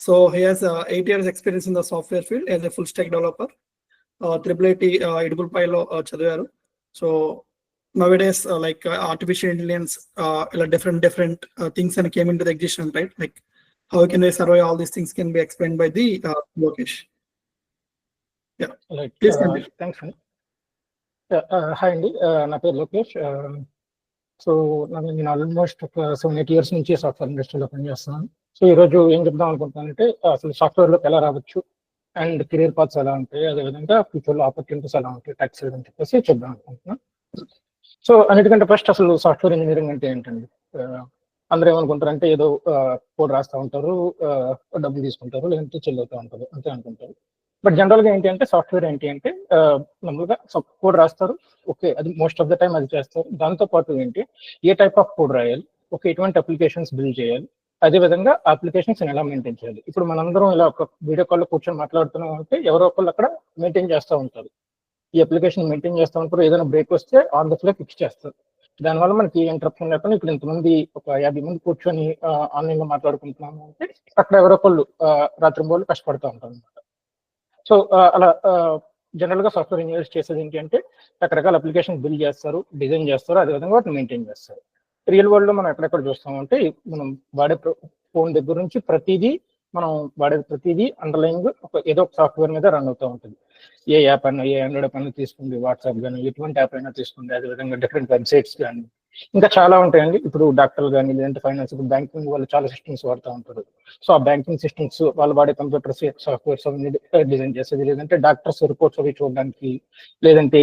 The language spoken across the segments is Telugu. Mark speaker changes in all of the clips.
Speaker 1: So he has uh, eight years experience in the software field as a full stack developer. Uh, Triple IT uh, Edible Pilo uh, చదివారు. So nowadays uh, like uh, artificial intelligence, uh, like different different uh, things and came into the existence, right? Like how can we survey all these things can be explained by the uh, Lokesh.
Speaker 2: Right
Speaker 1: Please continue.
Speaker 2: Thanks అండి హాయ్ అండి Uh, నా పేరు లోకేష్ సో నేను ఆల్మోస్ట్ ఒక సెవెన్ ఎయిట్ ఇయర్స్ నుంచి సాఫ్ట్వేర్ ఇండస్ట్రీలో పనిచేస్తున్నాను So ఈరోజు ఏం చెప్దాం అనుకుంటున్నానంటే అసలు సాఫ్ట్వేర్లోకి ఎలా రావచ్చు అండ్ కెరీర్ పాత్స్ ఎలా ఉంటాయి అదేవిధంగా ఫ్యూచర్లో ఆపర్చునిటీస్ ఎలా ఉంటాయి ట్యాక్స్ అని చెప్పేసి చెప్దాం అనుకుంటున్నాను సో అన్నిటికంటే ఫస్ట్ అసలు సాఫ్ట్వేర్ ఇంజనీరింగ్ అంటే ఏంటండి? అందరూ ఏమనుకుంటారంటే ఏదో కోడ్ రాస్తూ ఉంటారు డబ్బులు తీసుకుంటారు లేదంటే చెల్లవుతూ ఉంటారు అంతే అనుకుంటారు. బట్ జనరల్గా ఏంటి అంటే సాఫ్ట్వేర్ ఏంటి అంటే మామూలుగా కోడ్ రాస్తారు ఓకే అది మోస్ట్ ఆఫ్ ద టైం అది చేస్తారు. దాంతో పాటు ఏంటి ఏ టైప్ ఆఫ్ కోడ్ రాయాలి ఓకే ఎటువంటి అప్లికేషన్స్ బిల్డ్ చేయాలి అదే విధంగా అప్లికేషన్స్ ఎలా మెయింటైన్ చేయాలి? ఇప్పుడు మనందరం ఇలా ఒక వీడియో కాల్లో కూర్చొని మాట్లాడుతున్నాం అంటే ఎవరో ఒకళ్ళు అక్కడ మెయింటైన్ చేస్తూ ఉంటారు. ఈ అప్లికేషన్ మెయింటైన్ చేస్తూ ఉంటారు. ఏదైనా బ్రేక్ వస్తే ఆన్ ద ఫ్లో ఫిక్స్ చేస్తారు. దానివల్ల మనకి ఇంటరప్షన్ లేకుండా ఇప్పుడు ఇంతమంది ఒక యాభై మంది కూర్చొని ఆన్లైన్లో మాట్లాడుకుంటున్నాము అంటే అక్కడ ఎవరో ఒకళ్ళు రాత్రి బోళ్ళు కష్టపడుతూ ఉంటారు అనమాట సో అలా జనరల్గా సాఫ్ట్వేర్ ఇంజనీర్స్ చేసేది ఏంటి అంటే రకరకాల అప్లికేషన్ బిల్డ్ చేస్తారు డిజైన్ చేస్తారు అదేవిధంగా వాటిని మెయింటైన్ చేస్తారు. రియల్ వరల్డ్లో మనం ఎక్కడెక్కడ చూస్తామంటే మనం వాడే ఫోన్ దగ్గర నుంచి ప్రతిదీ మనం వాడే ప్రతిదీ అండర్లైన్ ఒక ఏదో ఒక సాఫ్ట్వేర్ మీద రన్ అవుతూ ఉంటుంది. ఏ యాప్ అయినా ఏ ఆండ్రాయిడ్ యాప్ అయినా తీసుకోండి వాట్సాప్ కానీ ఎటువంటి యాప్ అయినా తీసుకోండి అదేవిధంగా డిఫరెంట్ వెబ్సైట్స్ కానీ ఇంకా చాలా ఉంటాయండి. ఇప్పుడు డాక్టర్లు కానీ లేదంటే ఫైనాన్స్ ఇప్పుడు బ్యాంకింగ్ వాళ్ళు చాలా సిస్టమ్స్ వాడుతూ ఉంటారు. సో ఆ బ్యాంకింగ్ సిస్టమ్స్ వాళ్ళు వాడే కంప్యూటర్స్ సాఫ్ట్వేర్స్ అవన్నీ డిజైన్ చేసేది. లేదంటే డాక్టర్స్ రిపోర్ట్స్ అవి చూడడానికి లేదంటే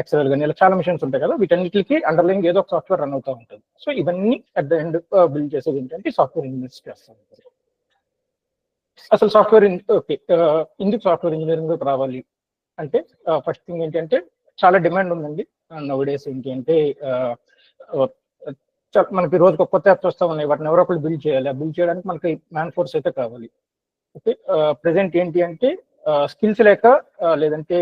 Speaker 2: ఎక్స్ఎల్ కానీ ఇలా చాలా మిషన్స్ ఉంటాయి కదా. వీటన్నిటికి అండర్లైన్ ఏదో ఒక సాఫ్ట్వేర్ రన్ అవుతూ ఉంటుంది. సో ఇవన్నీ అట్ ద ఎండ్ బిల్డ్ చేసేది ఏంటంటే సాఫ్ట్వేర్ ఇంజనీర్స్ చేస్తూ ఉంటారు అసలు సాఫ్ట్వేర్ ఓకే ఎందుకు సాఫ్ట్వేర్ ఇంజనీరింగ్ రావాలి? అంటే ఫస్ట్ థింగ్ ఏంటంటే చాలా డిమాండ్ ఉందండి. నవడేస్ ఏంటి అంటే మనకి రోజుకు కొత్త యాప్స్ వస్తూ ఉన్నాయి. వాటిని ఎవరో ఒకళ్ళు బిల్డ్ చేయాలి. ఆ బిల్డ్ చేయడానికి మనకి మ్యాన్ ఫోర్స్ అయితే కావాలి. ఓకే? ప్రజెంట్ ఏంటి అంటే స్కిల్స్ లేక లేదంటే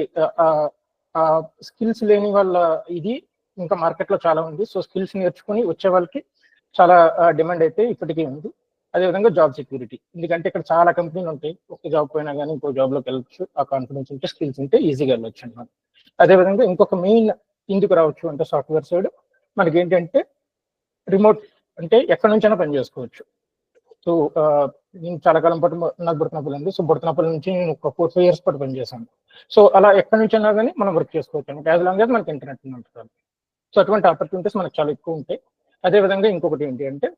Speaker 2: స్కిల్స్ లేని వాళ్ళ ఇది ఇంకా మార్కెట్లో చాలా ఉంది. సో స్కిల్స్ నేర్చుకుని వచ్చే వాళ్ళకి చాలా డిమాండ్ అయితే ఇప్పటికీ ఉంది. అదేవిధంగా జాబ్ సెక్యూరిటీ. ఎందుకంటే ఇక్కడ చాలా కంపెనీలు ఉంటాయి. ఒక జాబ్ పోయినా కానీ ఇంకో జాబ్లోకి వెళ్ళొచ్చు. ఆ కాన్ఫిడెన్స్ ఉంటే స్కిల్స్ ఉంటే ఈజీగా వెళ్ళొచ్చు అన్నమాట. అదేవిధంగా ఇంకొక మెయిన్ ఎందుకు రావచ్చు అంటే సాఫ్ట్వేర్ సైడ్. మనకి ఏంటంటే రిమోట్ అంటే ఎక్కడి నుంచైనా పని చేసుకోవచ్చు. సో నేను చాలా కాలం పాటు నాకు బుడతనపల్లి ఉంది సో బుడతనపల్లి నుంచి నేను ఒక ఫోర్ ఫైవ్ ఇయర్స్ పాటు పనిచేశాను సో అలా ఎక్కడి నుంచి అయినా కానీ మనం వర్క్ చేసుకోవచ్చు అనమాట యాజ్ లాంగ్ యాజ్ మనకి ఇంటర్నెట్ ఉంటుంది సో అటువంటి ఆపర్చునిటీస్ మనకు చాలా ఎక్కువ ఉంటాయి. అదేవిధంగా ఇంకొకటి ఏంటి అంటే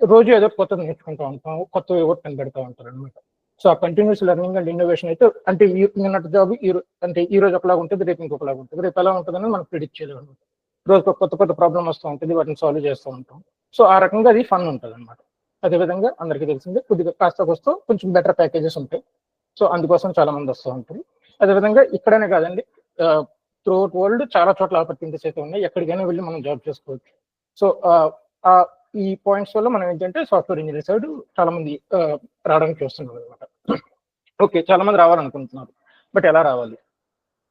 Speaker 2: రోజు ఏదో కొత్తది నేర్చుకుంటూ ఉంటాం కొత్త ఏవో కనిపెడతా ఉంటారు అనమాట సో ఆ కంటిన్యూస్ లెర్నింగ్ అండ్ ఇన్నోవేషన్ అయితే అంటే నిన్నటి జాబ్ ఈ అంటే ఈ రోజు ఒకలాగా ఉంటుంది రేపు ఇంకొకలాగా ఉంటుంది. రేపు ఎలా ఉంటుందని మనం ప్రిడిక్ట్ చేయలేము. అనమాట రోజు కొత్త కొత్త ప్రాబ్లం వస్తూ ఉంటుంది వాటిని సాల్వ్ చేస్తూ ఉంటాం. సో ఆ రకంగా అది ఫన్ ఉంటుంది అనమాట అదేవిధంగా అందరికీ తెలిసిందే కొద్దిగా కాస్త వస్తూ కొంచెం బెటర్ ప్యాకేజెస్ ఉంటాయి. సో అందుకోసం చాలా మంది వస్తూ ఉంటారు. అదేవిధంగా ఇక్కడనే కాదండి త్రూ అవుట్ వరల్డ్ చాలా చోట్ల ఆపర్చునిటీస్ అయితే ఉన్నాయి. ఎక్కడికైనా వెళ్ళి మనం జాబ్ చేసుకోవచ్చు. సో ఈ పాయింట్స్ వల్ల మనం ఏంటంటే సాఫ్ట్వేర్ ఇంజనీర్ సైడ్ చాలా మంది రావడానికి చూస్తున్నారు అనమాట ఓకే చాలా మంది రావాలనుకుంటున్నారు. బట్ ఎలా రావాలి?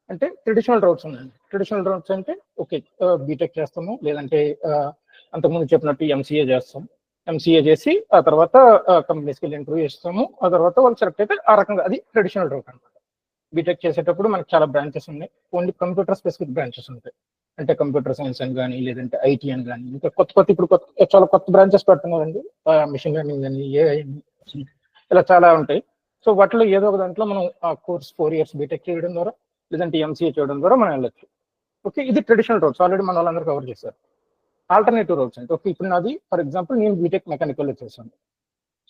Speaker 2: అంటే ట్రెడిషనల్ రౌట్స్ ఉన్నాయండి ట్రెడిషనల్ రౌట్స్ అంటే ఓకే బీటెక్ చేస్తాము. లేదంటే అంతకుముందు చెప్పినట్టు ఎంసీఏ చేస్తాం. ఎంసీఏ చేసి ఆ తర్వాత కంపెనీస్కి వెళ్ళి ఇంటర్వ్యూ చేస్తాము. ఆ తర్వాత వాళ్ళు సెలెక్ట్ అయితే ఆ రకంగా అది ట్రెడిషనల్ రౌట్ అనమాట బీటెక్ చేసేటప్పుడు మనకి చాలా బ్రాంచెస్ ఉన్నాయి. ఓన్లీ కంప్యూటర్ స్పెసిఫిక్ బ్రాంచెస్ ఉంటాయి. అంటే కంప్యూటర్ సైన్స్ అని కానీ లేదంటే ఐటీ అని కానీ ఇంకా కొత్త కొత్త ఇప్పుడు కొత్త చాలా కొత్త బ్రాంచెస్ పెడుతున్నారండి. మిషన్ లెర్నింగ్ అని ఏఐ ఇలా చాలా ఉంటాయి. సో వాటిలో ఏదో ఒక దాంట్లో మనం ఆ కోర్స్ ఫోర్ ఇయర్స్ బీటెక్ చేయడం ద్వారా లేదంటే ఎంసీఏ చేయడం ద్వారా మనం వెళ్ళొచ్చు. ఓకే ఇది ట్రెడిషనల్ రోడ్స్ ఆల్రెడీ మన వాళ్ళందరూ కవర్ చేశారు. ఆల్టర్నేటివ్ రోడ్స్ అంటే ఓకే ఇప్పుడు నాది ఫర్ ఎగ్జాంపుల్ నేను బీటెక్ మెకానికల్ చేశాను.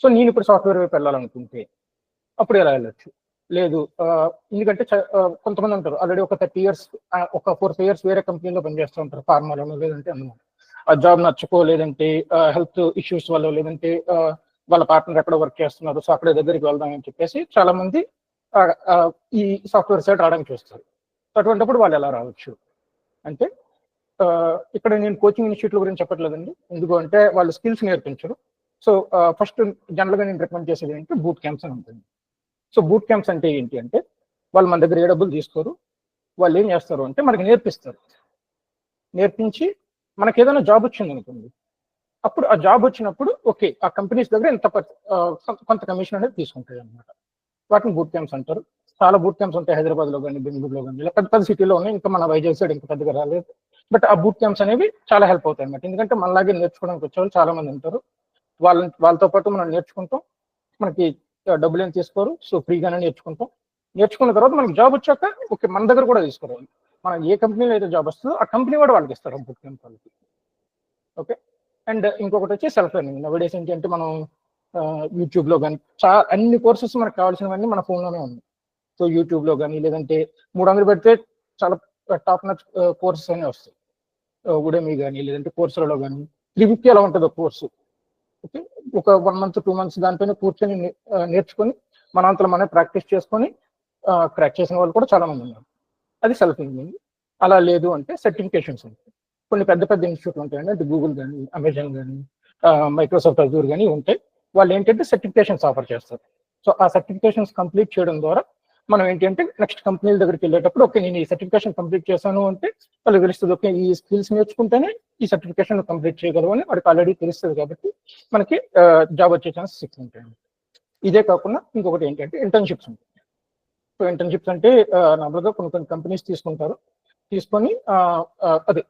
Speaker 2: సో నేను ఇప్పుడు సాఫ్ట్వేర్ వైపు వెళ్ళాలనుకుంటే అప్పుడు ఎలా వెళ్ళొచ్చు? లేదు. ఎందుకంటే కొంతమంది ఉంటారు ఆల్రెడీ ఒక థర్టీ ఇయర్స్ ఒక ఫోర్ ఫైవ్ ఇయర్స్ వేరే కంపెనీలో పనిచేస్తూ ఉంటారు ఫార్మాలోనో లేదంటే అన్నమాట ఆ జాబ్ నచ్చుకో లేదంటే హెల్త్ ఇష్యూస్ వల్ల లేదంటే వాళ్ళ పార్ట్నర్ ఎక్కడ వర్క్ చేస్తున్నారు సో అక్కడ దగ్గరికి వెళ్దాం అని చెప్పేసి చాలా మంది ఈ సాఫ్ట్వేర్ సైడ్ రావడానికి చూస్తారు. అటువంటిప్పుడు వాళ్ళు ఎలా రావచ్చు? అంటే ఇక్కడ నేను కోచింగ్ ఇన్స్టిట్యూట్ల గురించి చెప్పట్లేదండి. ఎందుకు అంటే వాళ్ళు స్కిల్స్ నేర్పించరు. సో ఫస్ట్ జనరల్గా నేను రికమెండ్ చేసేది ఏంటంటే బూట్ క్యాంప్స్ అని ఉంటుంది. సో బూట్ క్యాంప్స్ అంటే ఏంటి అంటే వాళ్ళు మన దగ్గర ఏ డబ్బులు తీసుకోరు వాళ్ళు ఏం చేస్తారు అంటే మనకి నేర్పిస్తారు. నేర్పించి మనకి ఏదైనా జాబ్ వచ్చింది అనుకోండి అప్పుడు ఆ జాబ్ వచ్చినప్పుడు ఓకే ఆ కంపెనీస్ దగ్గర ఇంత కొంత కమిషన్ అనేది తీసుకుంటాయి అనమాట వాటిని బూట్ క్యాంప్స్ అంటారు. చాలా బూట్ క్యాంప్స్ ఉంటాయి హైదరాబాద్లో కానీ బెంగళూరులో కానీ ఇలా పెద్ద పెద్ద సిటీలో ఉన్నాయి ఇంకా మన వైజాగ్ సైడ్ ఇంకా పెద్దగా రాలేదు. బట్ ఆ బూట్ క్యాంప్స్ అనేవి చాలా హెల్ప్ అవుతాయి అన్నమాట. ఎందుకంటే మనలాగే నేర్చుకోవడానికి వచ్చేవాళ్ళు చాలా మంది ఉంటారు. వాళ్ళ వాళ్ళతో పాటు మనం నేర్చుకుంటాం. మనకి డబ్బులు ఏం తీసుకోరు. సో ఫ్రీగానే నేర్చుకుంటాం. నేర్చుకున్న తర్వాత మనకి జాబ్ వచ్చాక ఓకే మన దగ్గర కూడా తీసుకోరు మనం ఏ కంపెనీలో అయితే జాబ్ వస్తుందో ఆ కంపెనీ కూడా వాళ్ళకి ఇస్తారు బుక్ క్యాంప్ వాళ్ళకి ఓకే? అండ్ ఇంకొకటి వచ్చి సెల్ఫ్ లెర్నింగ్. నవడేస్ ఏంటంటే మనం యూట్యూబ్లో కానీ చా అన్ని కోర్సెస్ మనకు కావాల్సినవన్నీ మన ఫోన్లోనే లోనే ఉన్నాయి. సో యూట్యూబ్లో కానీ లేదంటే మూడు వందలు పెడితే చాలా టాప్ నచ్ కోర్సెస్ అనే వస్తాయి. ఉడమి కానీ లేదంటే కోర్సులలో కానీ త్రీ ఫిఫ్టీ ఎలా ఉంటుంది కోర్సు. ఓకే? ఒక వన్ మంత్ టూ మంత్స్ దానిపైన కూర్చొని నే- నేర్చుకొని మన అంతలో మనం ప్రాక్టీస్ చేసుకొని క్రాక్ చేసిన వాళ్ళు కూడా చాలా మంది ఉన్నారు. అది సెల్ఫ్ లెర్నింగ్ అలా లేదు అంటే సర్టిఫికేషన్స్ ఉంటాయి. కొన్ని పెద్ద పెద్ద ఇన్స్టిట్యూట్లు ఉంటాయండి. అంటే గూగుల్ కానీ అమెజాన్ కానీ మైక్రోసాఫ్ట్ అజూర్ కానీ ఉంటాయి. వాళ్ళు ఏంటంటే సర్టిఫికేషన్స్ ఆఫర్ చేస్తారు. సో ఆ సర్టిఫికేషన్స్ కంప్లీట్ చేయడం ద్వారా మనం ఏంటంటే నెక్స్ట్ కంపెనీల దగ్గరికి వెళ్ళేటప్పుడు ఓకే నేను ఈ సర్టిఫికేషన్ కంప్లీట్ చేశాను అంటే వాళ్ళకి తెలుస్తుంది ఓకే ఈ స్కిల్స్ నేర్చుకుంటేనే ఈ సర్టిఫికేషన్ కంప్లీట్ చేయగలవు అని వాడికి ఆల్రెడీ తెలుస్తుంది కాబట్టి మనకి జాబ్ వచ్చే ఛాన్సెస్ ఎక్కువ ఉంటాయి ఇదే కాకుండా ఇంకొకటి ఏంటంటే ఇంటర్న్షిప్స్ ఉంటాయి. సో ఇంటర్న్షిప్స్ అంటే నార్మల్గా కొన్ని కొన్ని కంపెనీస్ తీసుకుంటారు. తీసుకొని అదే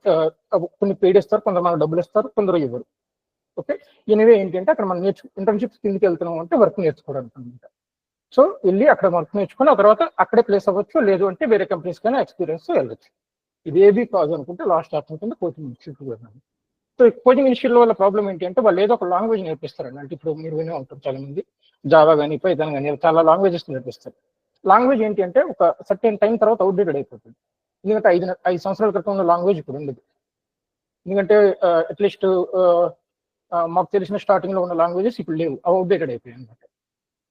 Speaker 2: కొన్ని పేడ్ ఇస్తారు కొందరు మనకు డబ్బులు ఇస్తారు కొందరు ఇవ్వరు. ఓకే? ఎనివే ఏంటంటే అక్కడ మనం నేర్చు ఇంటర్న్షిప్స్ కిందకి వెళ్తున్నాం అంటే వర్క్ నేర్చుకోవడానికి అనమాట సో వెళ్ళి అక్కడ వర్క్ నేర్చుకుని ఆ తర్వాత అక్కడే ప్లేస్ అవ్వచ్చు లేదు అంటే వేరే కంపెనీస్ కైనా ఎక్స్పీరియన్స్ వెళ్ళచ్చు. ఇదేబీ కాజ్ అనుకుంటే లాస్ట్ ఆప్షన్ కింద కోచింగ్ ఇన్స్టిట్యూట్ వెళ్ళాను సో కోచింగ్ ఇన్స్టిట్యూట్ వల్ల ప్రాబ్లం ఏంటి అంటే వాళ్ళు ఏదో ఒక లాంగ్వేజ్ నేర్పిస్తారండి అంటే ఇప్పుడు మీరు వినే ఉంటారు చాలా మంది జావా కానీ పైథాన్ కానీ చాలా లాంగ్వేజెస్ నేర్పిస్తారు. లాంగ్వేజ్ ఏంటి అంటే ఒక సర్టెన్ టైం తర్వాత అవుట్డేటెడ్ అయిపోతుంది. ఎందుకంటే ఐదు ఐదు సంవత్సరాల క్రితం ఉన్న లాంగ్వేజ్ ఇప్పుడు ఉండదు. ఎందుకంటే అట్లీస్ట్ మాకు తెలిసిన స్టార్టింగ్లో ఉన్న లాంగ్వేజెస్ ఇప్పుడు లేవు. అవి అవుట్డేటెడ్ అయిపోయాయి అనమాట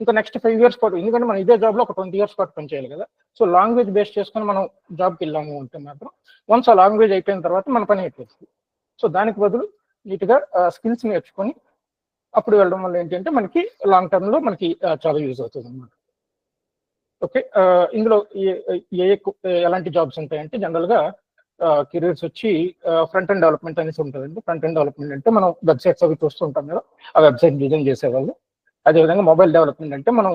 Speaker 2: ఇంకా నెక్స్ట్ ఫైవ్ ఇయర్స్ పాటు ఎందుకంటే మనం ఇదే జాబ్లో ఒక ట్వంటీ ఇయర్స్ పాటు పనిచేయాలి కదా. సో లాంగ్వేజ్ బేస్ చేసుకొని మనం జాబ్కి వెళ్ళాము అంటే మాత్రం వన్స్ ఆ లాంగ్వేజ్ అయిపోయిన తర్వాత మన పని అయిపోతుంది సో దానికి బదులు నీట్గా స్కిల్స్ నేర్చుకొని అప్పుడు వెళ్ళడం వల్ల ఏంటంటే మనకి లాంగ్ టర్మ్లో మనకి చాలా యూజ్ అవుతుంది అనమాట ఓకే ఇందులో ఏ- ఏ ఎలాంటి జాబ్స్ ఉంటాయంటే జనరల్గా కెరీర్స్ వచ్చి ఫ్రంట్ అండ్ డెవలప్మెంట్ అనేసి ఉంటుందండి. ఫ్రంట్ అండ్ డెవలప్మెంట్ అంటే మనం వెబ్సైట్స్ అవి చూస్తూ ఉంటాం కదా ఆ వెబ్సైట్ డిజైన్ చేసేవాళ్ళు. అదేవిధంగా మొబైల్ డెవలప్మెంట్ అంటే మనం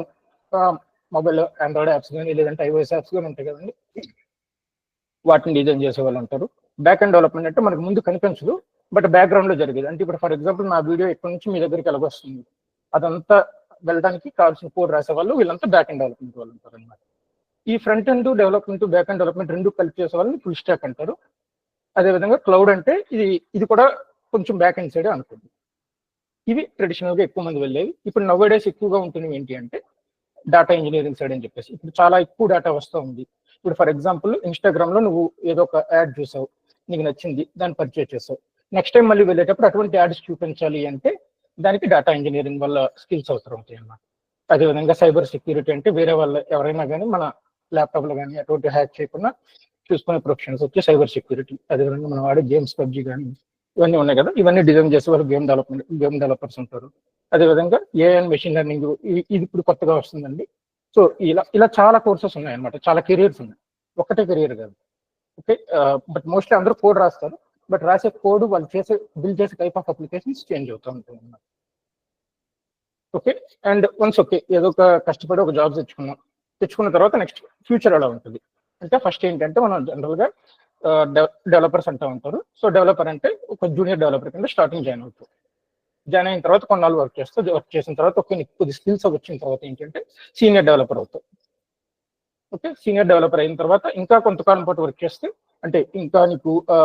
Speaker 2: మొబైల్ ఆండ్రాయిడ్ యాప్స్ కానీ లేదంటే ఐఓఎస్ యాప్స్ కానీ ఉంటాయి కదండి. వాటిని డిజైన్ చేసే వాళ్ళు ఉంటారు. బ్యాక్ అండ్ డెవలప్మెంట్ అంటే మనకు ముందు కనిపించదు బట్ బ్యాక్గ్రౌండ్లో జరిగేది. అంటే ఇప్పుడు ఫర్ ఎగ్జాంపుల్ నా వీడియో ఎక్కడి నుంచి మీ దగ్గరికి ఎలాగొస్తుంది అదంతా వెళ్ళడానికి కావాల్సిన కోడ్ రాసే వాళ్ళు వీళ్ళంతా బ్యాక్ అండ్ డెవలప్మెంట్ వాళ్ళు ఉంటారు అనమాట ఈ front end development back end development రెండు కలిపి చేసే వాళ్ళని ఫుల్ స్టాక్ అంటారు. అదేవిధంగా క్లౌడ్ అంటే ఇది ఇది కూడా కొంచెం బ్యాక్ అండ్ సైడ్ అనుకోండి. ఇవి ట్రెడిషనల్గా ఎక్కువ మంది వెళ్ళేవి. ఇప్పుడు నవ్ డేస్ ఎక్కువగా ఉంటున్నవి ఏంటి అంటే డేటా ఇంజనీరింగ్ సైడ్ అని చెప్పేసి. ఇప్పుడు చాలా ఎక్కువ డేటా వస్తూ ఉంది. ఇప్పుడు ఫర్ ఎగ్జాంపుల్ ఇన్స్టాగ్రామ్లో నువ్వు ఏదో ఒక యాడ్ చూసావు. నీకు నచ్చింది. దాన్ని పర్చేజ్ చేసావు. నెక్స్ట్ టైం మళ్ళీ వెళ్ళేటప్పుడు అటువంటి యాడ్స్ చూపించాలి అంటే దానికి డేటా ఇంజనీరింగ్ వల్ల స్కిల్స్ అవసరం అవుతాయి అన్నమాట. అదేవిధంగా సైబర్ సెక్యూరిటీ అంటే వేరే వాళ్ళ ఎవరైనా కానీ మన ల్యాప్టాప్లో కానీ అటువంటి హ్యాక్ చేయకుండా చూసుకునే ప్రొఫెషన్స్ వచ్చి సైబర్ సెక్యూరిటీ అదేవిధంగా మనం వాడే గేమ్స్ పబ్జీ కానీ ఇవన్నీ ఉన్నాయి కదా. ఇవన్నీ డిజైన్ చేసే వాళ్ళు గేమ్ డెవలప్మెంట్ గేమ్ డెవలపర్స్ ఉంటారు. అదేవిధంగా ఏఎన్ మెషిన్ లెర్నింగ్ ఇది ఇప్పుడు కొత్తగా వస్తుందండి. సో ఇలా ఇలా చాలా కోర్సెస్ ఉన్నాయి అన్నమాట చాలా కెరియర్స్ ఉన్నాయి. ఒకటే కెరియర్ కాదు. ఓకే బట్ మోస్ట్లీ అందరూ కోడ్ రాస్తారు. బట్ రాసే కోడ్ వాళ్ళు చేసే బిల్డ్ చేసే టైప్ ఆఫ్ అప్లికేషన్స్ చేంజ్ అవుతూ ఉంటాయి అన్నమాట. ఓకే అండ్ వన్స్ ఓకే ఏదో ఒక కష్టపడి ఒక జాబ్ తెచ్చుకున్నాం. తెచ్చుకున్న తర్వాత నెక్స్ట్ ఫ్యూచర్ ఎలా ఉంటుంది? అంటే ఫస్ట్ ఏంటంటే మనం జనరల్గా డెవలపర్స్ అంటూ ఉంటారు. సో డెవలపర్ అంటే ఒక జూనియర్ డెవలపర్ కింద స్టార్టింగ్ జాయిన్ అవుతారు. జాయిన్ అయిన తర్వాత కొన్నాళ్ళు వర్క్ చేస్తూ వర్క్ చేసిన తర్వాత ఒక కొద్ది స్కిల్స్ వచ్చిన తర్వాత ఏంటంటే సీనియర్ డెవలపర్ అవుతారు ఓకే? సీనియర్ డెవలపర్ అయిన తర్వాత ఇంకా కొంతకాలం పాటు వర్క్ చేస్తే అంటే ఇంకా నీకు ఆ,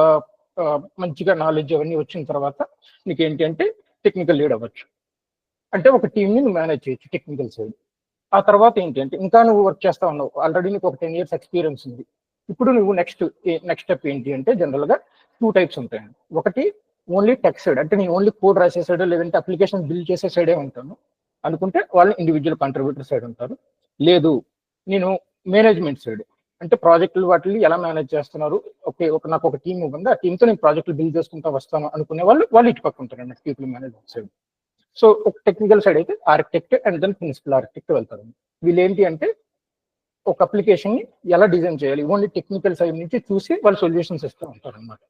Speaker 2: మంచిగా నాలెడ్జ్ అవన్నీ వచ్చిన తర్వాత నీకు ఏంటి అంటే టెక్నికల్ లీడ్ అవ్వచ్చు. అంటే ఒక టీంని నువ్వు మేనేజ్ చేయొచ్చు టెక్నికల్ సైడ్ ఆ తర్వాత ఏంటి అంటే ఇంకా నువ్వు వర్క్ చేస్తా ఉన్నావు. ఆల్రెడీ నీకు ఒక టెన్ ఇయర్స్ ఎక్స్పీరియన్స్ ఉంది. ఇప్పుడు నువ్వు నెక్స్ట్ నెక్స్ట్ స్టెప్ ఏంటి అంటే జనరల్గా టూ టైప్స్ ఉంటాయండి. ఒకటి ఓన్లీ టెక్ సైడ్ అంటే నేను ఓన్లీ కోడ్ రాసే సైడ్ లేదంటే అప్లికేషన్ బిల్డ్ చేసే సైడే ఉంటాను. అనుకుంటే వాళ్ళు ఇండివిజువల్ కాంట్రిబ్యూటర్ సైడ్ ఉంటారు. లేదు నేను మేనేజ్మెంట్ సైడ్ అంటే ప్రాజెక్టులు వాటిని ఎలా మేనేజ్ చేస్తున్నారు? ఓకే ఒక నాకు ఒక టీం ఉంది? ఆ టీంతో నేను ప్రాజెక్టులు బిల్డ్ చేసుకుంటా వస్తాను అనుకునే వాళ్ళు వాళ్ళు ఇటు పక్క ఉంటారు అన్నట్టు పీపుల్ మేనేజ్మెంట్ సైడ్ సో ఒక టెక్నికల్ సైడ్ అయితే architect and then principal architect వెళ్తారు. వీళ్ళు ఏంటి అంటే ఒక అప్లికేషన్ని ఎలా డిజైన్ చేయాలి? ఓన్లీ టెక్నికల్ సైడ్ నుంచి చూసి వాళ్ళు సొల్యూషన్స్ ఇస్తూ ఉంటారు అనమాట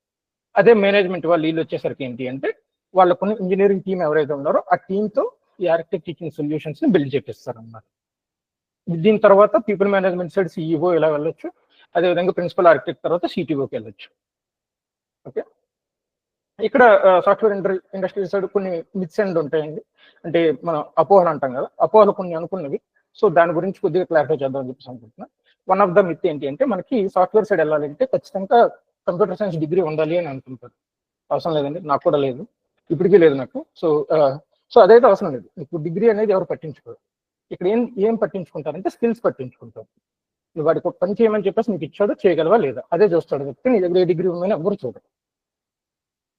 Speaker 2: అదే మేనేజ్మెంట్ వాళ్ళు వీళ్ళు వచ్చేసరికి ఏంటి అంటే వాళ్ళకున్న ఇంజనీరింగ్ టీం ఎవరైతే ఉన్నారో ఆ టీంతో ఈ ఆర్కిటెక్ట్ టీచింగ్ సొల్యూషన్స్ని బిల్డ్ చేపిస్తారు అనమాట దీని తర్వాత పీపుల్ మేనేజ్మెంట్ సైడ్ సిఇఓ ఇలా వెళ్ళొచ్చు. అదేవిధంగా ప్రిన్సిపల్ ఆర్కిటెక్ట్ తర్వాత సిటీఓకి వెళ్ళొచ్చు. ఓకే ఇక్కడ సాఫ్ట్వేర్ ఇండస్ట్రీ సైడ్ కొన్ని మిత్స్ అండ్ ఉంటాయండి. అంటే మనం అపోహలు అంటాం కదా అపోహలు కొన్ని అనుకున్నవి. సో దాని గురించి కొద్దిగా క్లారిఫై చేద్దాం అని చెప్పేసి అనుకుంటున్నా. వన్ ఆఫ్ ద మిత్ ఏంటి అంటే మనకి సాఫ్ట్వేర్ సైడ్ వెళ్ళాలంటే ఖచ్చితంగా కంప్యూటర్ సైన్స్ డిగ్రీ ఉండాలి అని అనుకుంటారు. అవసరం లేదండి. నాకు కూడా లేదు. ఇప్పటికీ లేదు నాకు. సో సో అదైతే అవసరం లేదు. ఇప్పుడు డిగ్రీ అనేది ఎవరు పట్టించుకోరు. ఇక్కడ ఏం ఏం పట్టించుకుంటారంటే స్కిల్స్ పట్టించుకుంటారు. నువ్వు వాడికి ఒక పని చేయమని చెప్పేసి నీకు ఇచ్చాడు చేయగలవా లేదా? అదే చూస్తాడు చెప్తే నీ దగ్గర ఏ డిగ్రీ ఉందని ఎవరు చూడరు.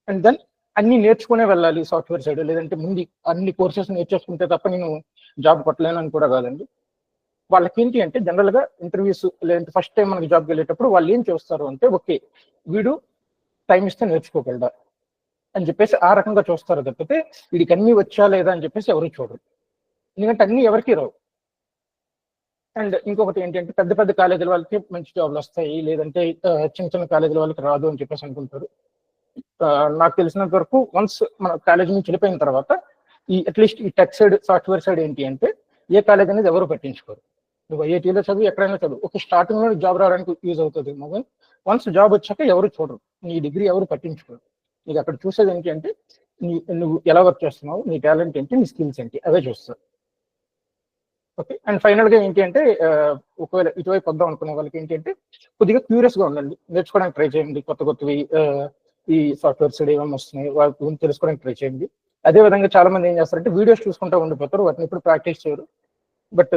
Speaker 2: అండ్ దెన్ అన్ని నేర్చుకునే వెళ్ళాలి సాఫ్ట్వేర్ సైడ్ లేదంటే ముందు అన్ని కోర్సెస్ నేర్చేసుకుంటే తప్ప నేను జాబ్ కొట్టలేను అని కూడా కాదండి. వాళ్ళకి ఏంటి అంటే జనరల్గా ఇంటర్వ్యూస్ లేదంటే ఫస్ట్ టైం మనకి జాబ్కి వెళ్ళేటప్పుడు వాళ్ళు ఏం చూస్తారు అంటే ఓకే వీడు టైం ఇస్తే నేర్చుకోగలడా అని చెప్పేసి ఆ రకంగా చూస్తారు తప్పితే వీడికి అన్ని వచ్చా లేదా అని చెప్పేసి ఎవరు చూడరు. ఎందుకంటే అన్నీ ఎవరికి రావు. అండ్ ఇంకొకటి ఏంటంటే పెద్ద పెద్ద కాలేజీల వాళ్ళకి మంచి జాబ్లు వస్తాయి లేదంటే చిన్న చిన్న కాలేజీల వాళ్ళకి రాదు అని చెప్పేసి అనుకుంటారు. నాకు తెలిసినంత వరకు వన్స్ మన కాలేజ్ నుంచి వెళ్ళిపోయిన తర్వాత ఈ అట్లీస్ట్ ఈ టెక్ సైడ్ సాఫ్ట్వేర్ సైడ్ ఏంటి అంటే ఏ కాలేజ్ అనేది ఎవరు పట్టించుకోరు. నువ్వు ఐఐటీలో చదువు ఎక్కడైనా చదువు. ఒక స్టార్టింగ్లో జాబ్ రావడానికి యూజ్ అవుతుంది. మొబైల్ వన్స్ జాబ్ వచ్చాక ఎవరు చూడరు. నీ డిగ్రీ ఎవరు పట్టించుకోరు. నీకు అక్కడ చూసేది ఏంటి అంటే నీ నువ్వు ఎలా వర్క్ చేస్తున్నావు నీ టాలెంట్ ఏంటి నీ స్కిల్స్ ఏంటి అవే చూస్తారు. ఓకే అండ్ ఫైనల్గా ఏంటి అంటే ఒకవేళ ఇటువైపు వద్దాం అనుకునే వాళ్ళకి ఏంటి అంటే కొద్దిగా క్యూరియస్గా ఉండండి. నేర్చుకోవడానికి ట్రై చేయండి. కొత్త కొత్తవి ఈ సాఫ్ట్వేర్ సైడ్ ఏమేమి వస్తున్నాయి వాటి గురించి తెలుసుకోవడానికి ట్రై చేయండి. అదే విధంగా చాలా మంది ఏం చేస్తారంటే వీడియోస్ చూసుకుంటూ ఉండిపోతారు. వాటిని ఇప్పుడు ప్రాక్టీస్ చేయరు. బట్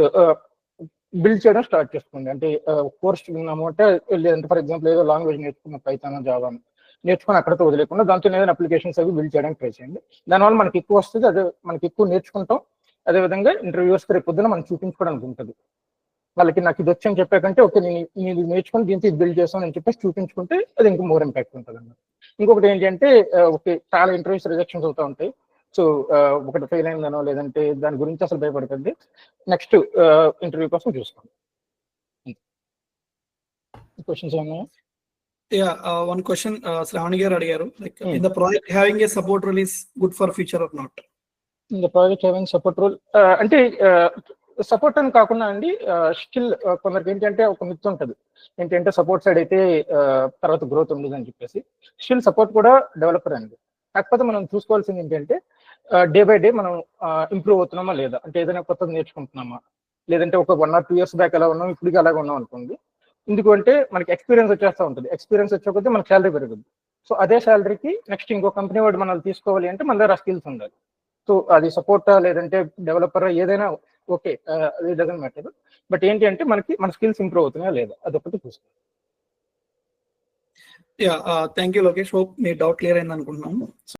Speaker 2: బిల్డ్ uh, చేయడం స్టార్ట్ చేసుకోండి. అంటే uh, కోర్స్ విన్నాము అంటే లేదంటే ఫర్ ఎగ్జాంపుల్ ఏదో లాంగ్వేజ్ నేర్చుకున్న పైతాను జావా నేర్చుకుని అక్కడతో వదిలేకుండా దాంతో ఏదైనా అప్లికేషన్స్ అవి బిల్డ్ చేయడానికి ట్రై చేయండి. దానివల్ల మనకి ఎక్కువ వస్తుంది. అదే మనకి ఎక్కువ నేర్చుకుంటాం. అదే విధంగా ఇంటర్వ్యూస్ రేపు పొద్దున మనం చూపించుకోవడానికి ఉంటుంది. వాళ్ళకి నాకు ఇది వచ్చని చెప్పాకంటే ఓకే నేను నేను నేర్చుకుని దీంతో ఇది బిల్డ్ చేస్తాను అని చెప్పేసి చూపించుకుంటే అది ఇంకా మోర్ ఇంపాక్ట్ ఉంటుంది అన్నమాట ఇంకొకటి ఏంటి అంటే uh, ఓకే చాలా ఇంటర్వ్యూస్ రిజెక్షన్స్ అవుతూ ఉంటాయి. సో ఒకటి ఫెయిల్ అయిందనో లేదంటే దాని గురించి అసలు భయపడుతుంది నెక్స్ట్ ఇంటర్వ్యూ కోసం చూసుకోండి క్వశ్చన్స్ ఏమన్నా
Speaker 1: one question, uh, Shravani garu అడిగారు, like,
Speaker 2: Hmm.
Speaker 1: in the project, having a support role is good for future or not?
Speaker 2: ఇంకా ప్రాజెక్ట్ హ్యావింగ్ సపోర్ట్ రోల్ అంటే సపోర్ట్ అని కాకుండా అండి స్టిల్ కొందరికి ఏంటంటే ఒక మిత్ ఉంటుంది. ఏంటంటే సపోర్ట్ సైడ్ అయితే తర్వాత గ్రోత్ ఉండదు అని చెప్పేసి. స్టిల్ సపోర్ట్ కూడా డెవలపర్ అండి. కాకపోతే మనం చూసుకోవాల్సింది ఏంటంటే డే బై డే మనం ఇంప్రూవ్ అవుతున్నామా లేదా? అంటే ఏదైనా కొత్తది నేర్చుకుంటున్నామా? లేదంటే ఒక one or two years back ఎలా ఉన్నాం ఇప్పటికి అలాగే ఉన్నాం అనుకోండి. ఎందుకంటే మనకి ఎక్స్పీరియన్స్ వచ్చేస్తూ ఉంటుంది. ఎక్స్పీరియన్స్ వచ్చే మనకి శాలరీ పెరుగుతుంది సో అదే శాలరీకి నెక్స్ట్ ఇంకో కంపెనీ వాడు మనల్ని తీసుకోవాలి అంటే మన దగ్గర స్కిల్స్ ఉండాలి. సో అది సపోర్ట్ లేదంటే డెవలపర్ ఏదైనా ఓకే అది డజన్ మ్యాటర్ బట్ ఏంటి అంటే మనకి మన స్కిల్స్ ఇంప్రూవ్ అవుతున్నాయా లేదా? అదొకటి చూసుకోవాలి.
Speaker 1: Thank you uh, thank you, మీ డౌట్ క్లియర్ అయింది అనుకుంటున్నాము.